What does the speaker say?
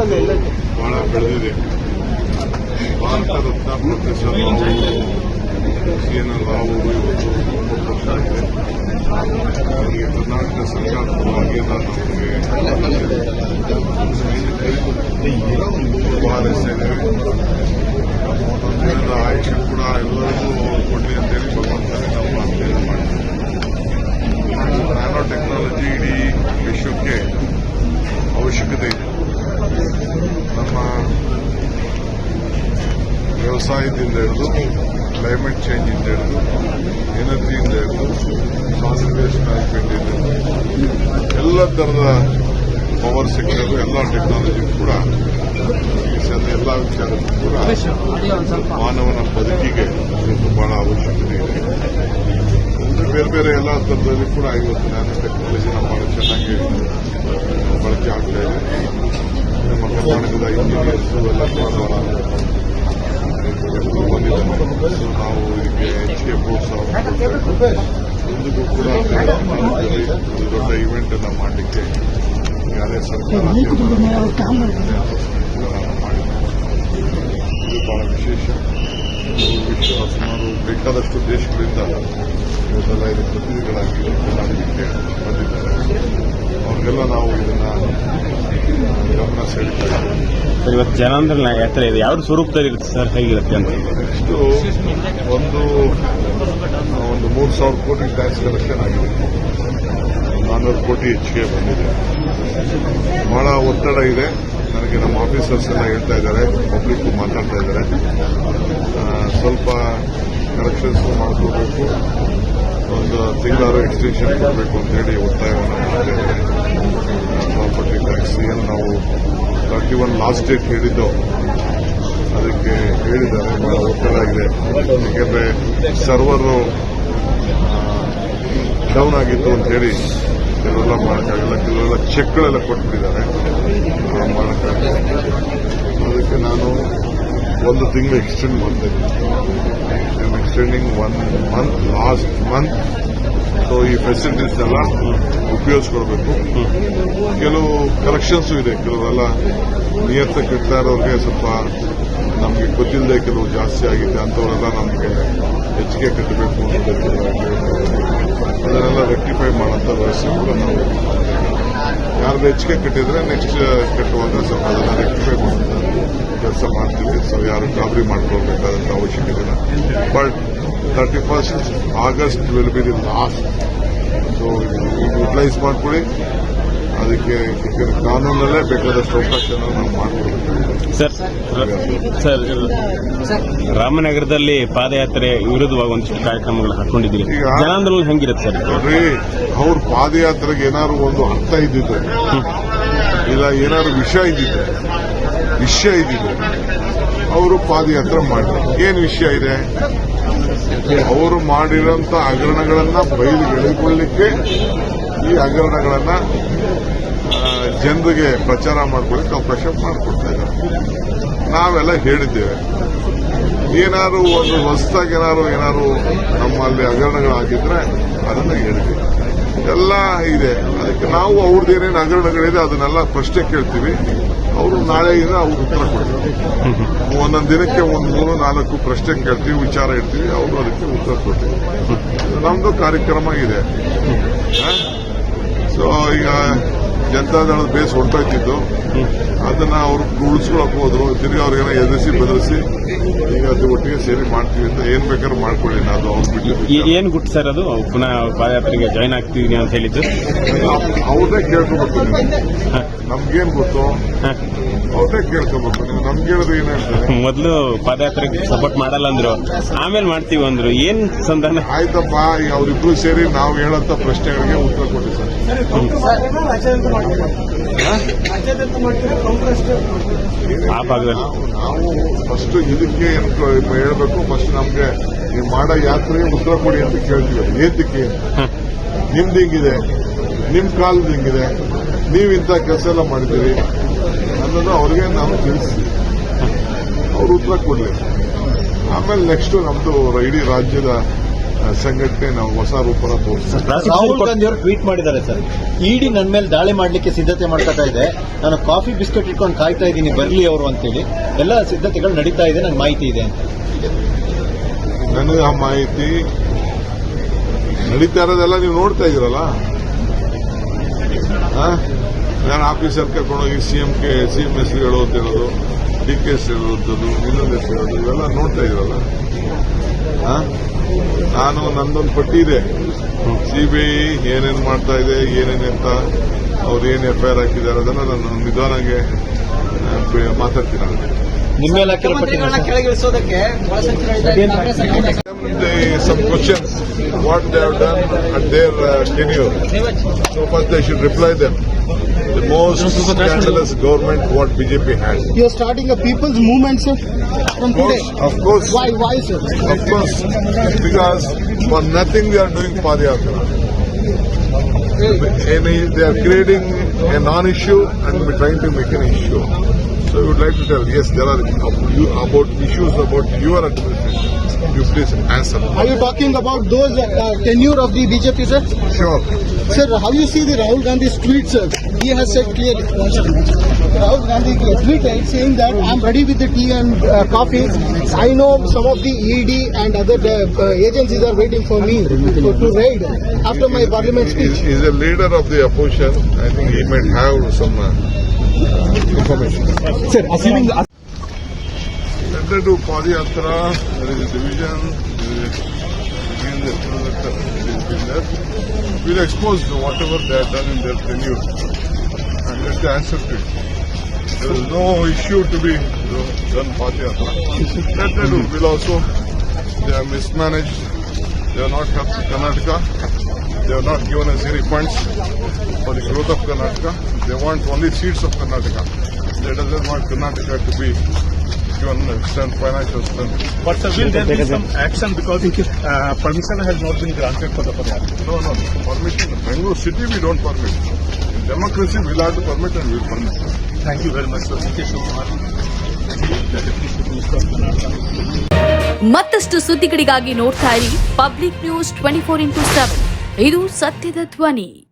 ನೋಡೋಣ ಎಲ್ಲ ಬಹಳ ಬೆಳೆದಿದೆ. Bharat Ratna professor C N R Rao ಅವರು ಇವತ್ತು ವರ್ಷ ಆಗಿದೆ. ಅವರಿಗೆ ಕರ್ನಾಟಕ ಸರ್ಕಾರದ ಪರವಾಗಿ ನಾನು ಆಯುಷ್ಯ ಕೂಡ ಎಲ್ಲರಿಗೂ ಕೊಡಲಿ ಅಂತೇಳಿ ಭಗವಂತನೇ ನಾವು ಮಾಡ್ತೀವಿ ಟೆಕ್ನಾಲಜಿ ಇಡೀ ವಿಶ್ವಕ್ಕೆ ಅವಶ್ಯಕತೆ ಇದೆ ನಮ್ಮ ವ್ಯವಸಾಯದಿಂದ ಹಿಡಿದು ಕ್ಲೈಮೇಟ್ ಚೇಂಜ್ ಇಂದ ಹಿಡಿದು ಎನರ್ಜಿಯಿಂದ ಹಿಡಿದು ಕಾನ್ಸಂಟ್ರೇಷನ್ ಮ್ಯಾನೇಜ್ಮೆಂಟ್ ಎಲ್ಲ ಥರದ ಪವರ್ ಸೆಕ್ಟರ್ ಎಲ್ಲ ಟೆಕ್ನಾಲಜಿ ಕೂಡ ಎಲ್ಲ ವಿಚಾರಕ್ಕೂ ಕೂಡ ಮಾನವನ ಬದುಕಿಗೆ ಇವತ್ತು ಬಹಳ ಅವಶ್ಯಕತೆ ಇದೆ. ಬೇರೆ ಬೇರೆ ಎಲ್ಲ ಥರದಲ್ಲಿ ಕೂಡ ಇವತ್ತು ನಾನು ಟೆಕ್ನಾಲಜಿನ ಬಹಳ ಚೆನ್ನಾಗಿ ಬಳಕೆ ಆಗ್ತಾ ಇದೆ. ನಮ್ಮ ಕರ್ನಾಟಕದ ಇಂಜಿನಿಯರ್ಸ್ ಎಲ್ಲ ಕೂಡ ನಾವು ಇದಕ್ಕೆ ಹೆಚ್ಚಿಗೆ ಪ್ರೋತ್ಸಾಹ. ಮುಂದಕ್ಕೂ ಕೂಡ ದೊಡ್ಡ ಇವೆಂಟ್ ಅನ್ನ ಮಾಡಲಿಕ್ಕೆ ಈಗಾಗಲೇ ಸರ್ಕಾರ ಇದು ಬಹಳ ವಿಶೇಷ ಸುಮಾರು ಬೇಕಾದಷ್ಟು ದೇಶಗಳಿಂದ ಇವತ್ತೆಲ್ಲ ಇದು ಪ್ರತಿನಿಧಿಗಳಾಗಿ ಕರ್ನಾಟಕಕ್ಕೆ ಬಂದಿದ್ದಾರೆ ಅವ್ರಿಗೆಲ್ಲ ನಾವು ಇದನ್ನ ಗಮನ ಸರ್ ಇವತ್ತು ಜನಾಂದೋಲನ ಯಾತ್ರೆ ಇದೆ. ಯಾವ ಸ್ವರೂಪದಲ್ಲಿ ಇರುತ್ತೆ ಸರ್? ಹೇಗಿರುತ್ತೆ ಅಂತ? ನೆಕ್ಸ್ಟ್ ಒಂದು ಒಂದು ಮೂರು ಸಾವಿರ ಕೋಟಿ ಟ್ಯಾಕ್ಸ್ ಕಲೆಕ್ಷನ್ ಆಗಿದೆ. ನಾನ್ನೂರು ಕೋಟಿ ಹೆಚ್ಚಿಗೆ ಬಂದಿದೆ. ಬಹಳ ಒತ್ತಡ ಇದೆ. ನನಗೆ ನಮ್ಮ ಆಫೀಸರ್ಸ್ ಎಲ್ಲ ಹೇಳ್ತಾ ಇದ್ದಾರೆ ಪಬ್ಲಿಕ್ ಮಾತಾಡ್ತಾ ಇದ್ದಾರೆ. ಸ್ವಲ್ಪ ಕರೆಕ್ಷನ್ಸ್ ಮಾಡ್ಕೋಬೇಕು. ಒಂದು ತಿಂಗಳಾರು ಎಕ್ಸ್ಟೆನ್ಷನ್ ಕೊಡಬೇಕು ಅಂತ ಹೇಳಿ ಒತ್ತಾಯವನ್ನು ಮಾಡ್ತಾ ಇದ್ದಾರೆ. ಪ್ರಾಪರ್ಟಿ ಟ್ಯಾಕ್ಸ್ ಏನು ನಾವು ತರ್ಟಿ ಒನ್ ಲಾಸ್ಟ್ ಡೇಟ್ ಹೇಳಿದ್ದು, ಅದಕ್ಕೆ ಹೇಳಿದ್ದಾರೆ. ಬಹಳ ಒತ್ತಡ ಇದೆ. ಯಾಕೆಂದ್ರೆ ಸರ್ವರ್ ಡೌನ್ ಆಗಿತ್ತು ಅಂತ ಹೇಳಿ ಕೆಲವೆಲ್ಲ ಮಾಡೋಕ್ಕಾಗಲ್ಲ, ಕೆಲವೆಲ್ಲ ಚೆಕ್ಗಳೆಲ್ಲ ಕೊಟ್ಬಿಟ್ಟಿದ್ದಾರೆ. ಮಾಡೋಕ್ಕಾಗಲ್ಲ. ಅದಕ್ಕೆ ನಾನು ಒಂದು ತಿಂಗಳು ಎಕ್ಸ್ಟೆಂಡ್ ಮಾಡ್ತೇನೆ extending one month last month so ಈ ಫೆಸಿಲಿಟೀಸ್ ಎಲ್ಲ ಉಪಯೋಗಿಸ್ಕೊಳ್ಬೇಕು. ಕೆಲವು ಕರೆಕ್ಷನ್ಸ್ ಇದೆ, ಕೆಲವೆಲ್ಲ ನಿಯತ್ತ ಇರ್ತಾ ಇರೋರಿಗೆ ಸ್ವಲ್ಪ ನಮಗೆ ಗೊತ್ತಿಲ್ಲದೆ ಕೆಲವು ಜಾಸ್ತಿ ಆಗಿದೆ ಅಂತವರೆಲ್ಲ ನಮಗೆ ಹೆಚ್ಚಿಗೆ ಕಟ್ಟಬೇಕು ಅಂತ ಅದನ್ನೆಲ್ಲ ರೆಕ್ಟಿಫೈ ಮಾಡೋಂಥ ವ್ಯವಸ್ಥೆ ಕೂಡ ನಾವು ಯಾರ್ದು ಹೆಚ್ಚಿಗೆ ಕಟ್ಟಿದ್ರೆ ನೆಕ್ಸ್ಟ್ ಕಟ್ಟುವಾಗ ಸ್ವಲ್ಪ ಅದನ್ನ ರೆಕ್ಟಿಫೈ ಮಾಡುವಂತ ಕೆಲಸ ಮಾಡ್ತೀವಿ. ಸೊ ಯಾರು ಗಾಬರಿ ಮಾಡ್ಕೊಳ್ಬೇಕಾದಂತ ಅವಶ್ಯಕತೆ ಇಲ್ಲ. But thirty first August will be the last so utilise ಮಾಡ್ಕೊಳ್ಳಿ. ಅದಕ್ಕೆ ಕಾನೂನಲ್ಲೇ ಬೇಕಾದಷ್ಟು ಅವಕಾಶ ನಾವು ಸರ್ ಸರ್ ರಾಮನಗರದಲ್ಲಿ ಪಾದಯಾತ್ರೆ ವಿರುದ್ಧವಾಗಿ ಒಂದಿಷ್ಟು ಕಾರ್ಯಕ್ರಮಗಳು ಹಾಕೊಂಡಿದ್ದೀರಿ. ಜನಾಂದೋಲನ ಹೆಂಗಿರುತ್ತೆ ಸರ್? ನೋಡ್ರಿ ಅವ್ರ ಪಾದಯಾತ್ರೆಗೆ ಏನಾದ್ರು ಒಂದು ಅರ್ಥ ಇದ್ದಿದ್ದು. ಇಲ್ಲ ಏನಾದ್ರು ವಿಷಯ ಇದ್ದಿದ್ರೆ ವಿಷಯ ಇದ್ದಿದ್ದು. ಅವರು ಪಾದಯಾತ್ರೆ ಮಾಡಿದ್ರು ಏನ್ ವಿಷಯ ಇದೆ? ಅವರು ಮಾಡಿರೋಂತ ಹಗರಣಗಳನ್ನ ಬಯಲುಗೆಳೆದುಕೊಳ್ಳಿಕ್ಕೆ ಈ ಹಗರಣಗಳನ್ನ ಜನರಿಗೆ ಪ್ರಚಾರ ಮಾಡ್ಕೊಳ್ಳಿಕ್ಕೆ ಅವಕಾಶ ಮಾಡಿಕೊಡ್ತಾ ಇದ್ದಾರೆ ನಾವೆಲ್ಲ ಹೇಳಿದ್ದೇವೆ. ಏನಾದ್ರು ಒಂದು ಹೊಸದಾಗಿ ಏನಾದ್ರು ಏನಾದ್ರು ನಮ್ಮಲ್ಲಿ ಹಗರಣಗಳಾಗಿದ್ರೆ ಅದನ್ನು ಹೇಳಿದ್ದೀವಿ. ಎಲ್ಲ ಇದೆ. ಅದಕ್ಕೆ ನಾವು ಅವ್ರದ್ದು ಏನೇನು ಹಗರಣಗಳಿದೆ ಅದನ್ನೆಲ್ಲ ಪ್ರಶ್ನೆ ಕೇಳ್ತೀವಿ. ಅವರು ನಾಳೆಯಿಂದ ಅವ್ರು ಉತ್ತರ ಕೊಡ್ತಾರೆ ಒಂದೊಂದು ದಿನಕ್ಕೆ ಒಂದು ಮೂರು, ನಾಲ್ಕು ಪ್ರಶ್ನೆ ಕೇಳ್ತೀವಿ, ವಿಚಾರ ಇಡ್ತೀವಿ, ಅವರು ಅದಕ್ಕೆ ಉತ್ತರ ಕೊಡ್ತೀವಿ. ನಮ್ಮದು ಕಾರ್ಯಕ್ರಮ ಇದೆ. ಸೊ ಈಗ ಜನತಾದಳದ ಬೇಸ್ ಹೊರಟೋಯ್ತಿದ್ದು ಅದನ್ನ ಅವರು ಉಳಿಸ್ಕೊಳಕ್ ಹೋದ್ರು. ತಿರ್ಗಿ ಅವ್ರಿಗೆಲ್ಲ ಎದುರಿಸಿ ಬೆದರಿಸಿ ಈಗ ಅದು ಒಟ್ಟಿಗೆ ಸೇರಿ ಮಾಡ್ತೀವಿ ಅಂತ ಏನ್ ಬೇಕಾದ್ರೂ ಮಾಡ್ಕೊಳ್ಳಿ ಅದು ಅವ್ರು ಬಿಟ್ಟು ಏನ್ ಗುಟ್ಟು ಸರ್ ಅದು? ಪುನಃ ಪಾದಯಾತ್ರೆಗೆ ಜಾಯ್ನ್ ಆಗ್ತೀವಿ ಅಂತ ಹೇಳಿದ್ದು? ಅವ್ರನ್ನೇ ಕೇಳ್ಕೊಬೇಕು ನಮ್ಗೇನ್ ಗೊತ್ತು. ಅವ್ರನ್ನೇ ಕೇಳ್ಕೊಬೇಕು ನೀವು ನಮ್ಗೆ ಹೇಳಿದ್ರೆ ಏನ್ ಹೇಳ್ತಾರೆ ಮೊದಲು ಪಾದಯಾತ್ರೆಗೆ ಸಪೋರ್ಟ್ ಮಾಡಲ್ಲ ಅಂದ್ರು. ಆಮೇಲೆ ಮಾಡ್ತೀವಿ ಅಂದ್ರು. ಏನ್ ಸಂಧಾನ? ಆಯ್ತಪ್ಪ ಈಗ ಅವರಿಬ್ರು ಸೇರಿ ನಾವು ಹೇಳಂತ ಪ್ರಶ್ನೆಗಳಿಗೆ ಉತ್ತರ ಕೊಡಿ ಸರ್. ಆ ಭಾಗದಲ್ಲಿ. ನಾವು ಫಸ್ಟ್ ಇದಕ್ಕೆ ಹೇಳಬೇಕು ಹೇಳ್ಬೇಕು ಫಸ್ಟ್ ನಮ್ಗೆ ನೀವು ಮಾಡೋ ಯಾತ್ರೆಗೆ ಉತ್ತರ ಕೊಡಿ ಅಂತ ಕೇಳ್ತೀವಿ. ಏತಕ್ಕೆ? ನಿಮ್ದು ಹಿಂಗಿದೆ? ನಿಮ್ ಕಾಲದ ಹಿಂಗಿದೆ? ನೀವು ಇಂಥ ಕೆಲಸ ಎಲ್ಲ ಮಾಡಿದ್ದೀರಿ ಅನ್ನೋದು ಅವ್ರಿಗೆ ನಾವು ತಿಳಿಸಿ. ಅವ್ರು ಉತ್ತರ ಕೊಡಲಿ. ಆಮೇಲೆ ನೆಕ್ಸ್ಟ್ ನಮ್ದು ಇಡೀ ರಾಜ್ಯದ ಸಂಘಟನೆ ನಾವು ಹೊಸ ರೂಪನ ತೋರಿಸ್ತೀವಿ ರಾಹುಲ್ ಗಾಂಧಿ ಅವರು ಟ್ವೀಟ್ ಮಾಡಿದ್ದಾರೆ ಸರ್. ಇಡಿ ನನ್ನ ಮೇಲೆ ದಾಳಿ ಮಾಡಲಿಕ್ಕೆ ಸಿದ್ಧತೆ ಮಾಡ್ತಾ ಇದೆ. ನಾನು ಕಾಫಿ ಬಿಸ್ಕೆಟ್ ಇಟ್ಕೊಂಡು ಕಾಯ್ತಾ ಇದ್ದೀನಿ ಬರಲಿ ಅವರು ಅಂತೇಳಿ. ಎಲ್ಲ ಸಿದ್ಧತೆಗಳು ನಡೀತಾ ಇದೆ ನನಗೆ ಮಾಹಿತಿ ಇದೆ ಅಂತ. ನನಗೆ ಆ ಮಾಹಿತಿ ನಡೀತಾ ಇರೋದೆಲ್ಲ ನೀವು ನೋಡ್ತಾ ಇದ್ದೀರಲ್ಲ? ನಾನು ಆಫೀಸರ್ ಕರ್ಕೊಂಡೋಗಿ ಸಿಎಂ ಕೆ ಸಿಎಂ ಹೆಸರು ಹೇಳುವಂತಿರೋದು ಡಿ ಕೆ ಎಸ್ ಹೇಳುವಂಥದ್ದು ಇನ್ನೊಂದು ಹೆಸರು ಹೇಳೋದು ಇವೆಲ್ಲ ನೋಡ್ತಾ ಇದ್ರಲ್ಲ? ನಾನು ನಂದೊಂದು ಪಟ್ಟಿ ಇದೆ. ಸಿಬಿಐ ಏನೇನು ಮಾಡ್ತಾ ಇದೆ, ಏನೇನು ಅಂತ ಅವ್ರು ಏನು ಎಫ್ ಐ ಆರ್ ಹಾಕಿದ್ದಾರೆ ಅದನ್ನು ನಾನು ನಿಧಾನಾಗೆ ಮಾತಾಡ್ತೀನಿ. some questions what they have done at their uh, tenure. So first they should reply them. The most scandalous government what BJP had. You are starting a people's movement, sir, from of course, today. Of course. Why, why, sir? Of course, because for nothing they are doing Padayatra. And they are creating a non-issue and we are trying to make an issue. So we would like to tell, yes, there are about issues about your administration. You please answer. Are you talking about those uh, tenure of the BJP, sir? Sure. Sir, how you see the Rahul Gandhi's tweet, sir? He has said clearly. Rahul Gandhi tweeted saying that I'm ready with the tea and uh, coffee. I know some of the ED and other uh, uh, agencies are waiting for me to, to raid after my parliament He speech. is a leader of the opposition. I think he might have some uh, information. Sir, assuming Let them do Padayatra, there is a division, there is again the is been there. We'll expose whatever they have done in their tenure and let the answer to it. There is no issue to be done Padayatra. Let them do. We'll also, they are mismanaged, they are not helped Karnataka, they have not given us any funds for the growth of Karnataka. They want only seats of Karnataka. They doesn't want Karnataka to be given strength, financial strength. But sir, will there be some action because uh, permission has not been granted for the Padayatra? No, no, permission. Bangalore city we don't permit. In democracy we'll have to permit and we'll permit. Thank you very much, sir. ಮತ್ತಷ್ಟು ಸುದ್ದಿಗಳಿಗಾಗಿ ನೋಡ್ತಾ ಇರಿ public news twenty four into seven ಇದು ಸತ್ಯದ ಧ್ವನಿ.